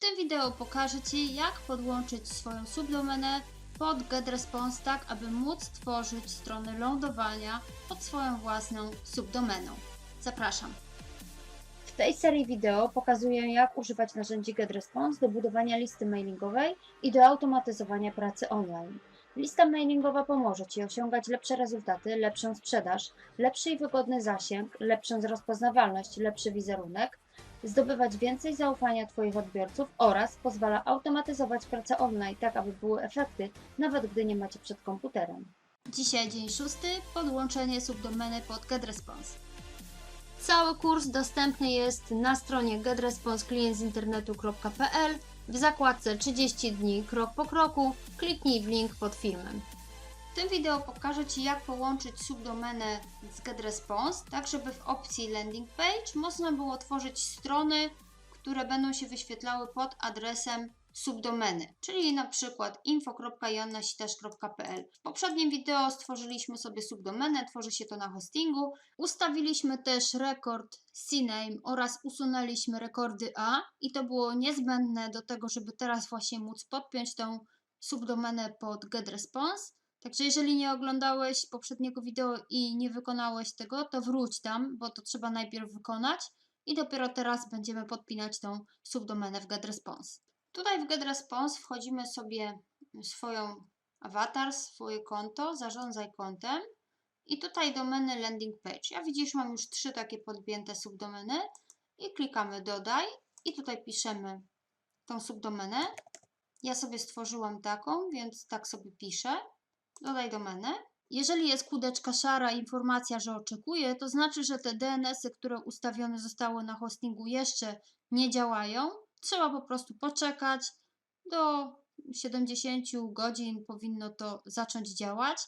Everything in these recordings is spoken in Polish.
tym wideo pokażę Ci, jak podłączyć swoją subdomenę pod GetResponse tak, aby móc tworzyć strony lądowania pod swoją własną subdomeną. Zapraszam. W tej serii wideo pokazuję, jak używać narzędzi GetResponse do budowania listy mailingowej i do automatyzowania pracy online. Lista mailingowa pomoże Ci osiągać lepsze rezultaty, lepszą sprzedaż, lepszy i wygodny zasięg, lepszą rozpoznawalność, lepszy wizerunek, zdobywać więcej zaufania Twoich odbiorców oraz pozwala automatyzować pracę online, tak aby były efekty, nawet gdy nie macie przed komputerem. Dzisiaj dzień szósty, podłączenie subdomeny pod GetResponse. Cały kurs dostępny jest na stronie getresponseclientsinternetu.pl w zakładce 30 dni krok po kroku. Kliknij w link pod filmem. W tym wideo pokażę Ci, jak połączyć subdomenę z GetResponse, tak żeby w opcji Landing Page można było tworzyć strony, które będą się wyświetlały pod adresem subdomeny, czyli na przykład info.joannasitasz.pl. W poprzednim wideo stworzyliśmy sobie subdomenę, tworzy się to na hostingu. Ustawiliśmy też rekord CNAME oraz usunęliśmy rekordy A i to było niezbędne do tego, żeby teraz właśnie móc podpiąć tą subdomenę pod GetResponse. Także jeżeli nie oglądałeś poprzedniego wideo i nie wykonałeś tego, to wróć tam, bo to trzeba najpierw wykonać i dopiero teraz będziemy podpinać tą subdomenę w GetResponse. Tutaj w GetResponse wchodzimy sobie swoją awatar, swoje konto, zarządzaj kontem i tutaj domeny landing page. Ja widzisz, mam już trzy takie podpięte subdomeny i klikamy dodaj i tutaj piszemy tą subdomenę. Ja sobie stworzyłam taką, więc tak sobie piszę. Dodaj domenę. Jeżeli jest kudeczka szara, informacja, że oczekuje, to znaczy, że te DNS-y, które ustawione zostały na hostingu jeszcze nie działają. Trzeba po prostu poczekać. Do 70 godzin powinno to zacząć działać.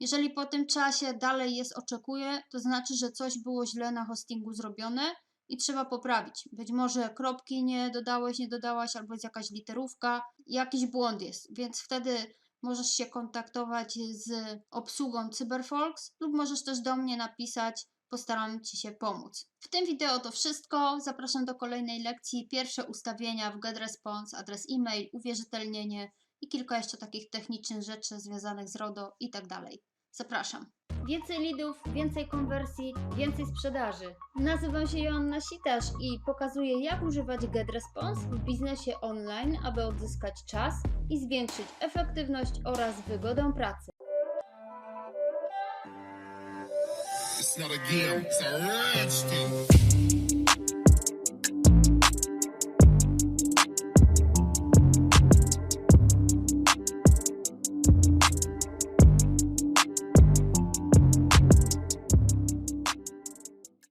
Jeżeli po tym czasie dalej jest oczekuje, to znaczy, że coś było źle na hostingu zrobione i trzeba poprawić. Być może kropki nie dodałeś, nie dodałaś, albo jest jakaś literówka, jakiś błąd jest, więc wtedy możesz się kontaktować z obsługą CyberFolks lub możesz też do mnie napisać, postaram Ci się pomóc. W tym wideo to wszystko. Zapraszam do kolejnej lekcji. Pierwsze ustawienia w GetResponse, adres e-mail, uwierzytelnienie i kilka jeszcze takich technicznych rzeczy związanych z RODO i tak dalej. Zapraszam. Więcej lidów, więcej konwersji, więcej sprzedaży. Nazywam się Joanna Sitasz i pokazuję jak używać GetResponse w biznesie online, aby odzyskać czas i zwiększyć efektywność oraz wygodę pracy. It's not a game, it's a.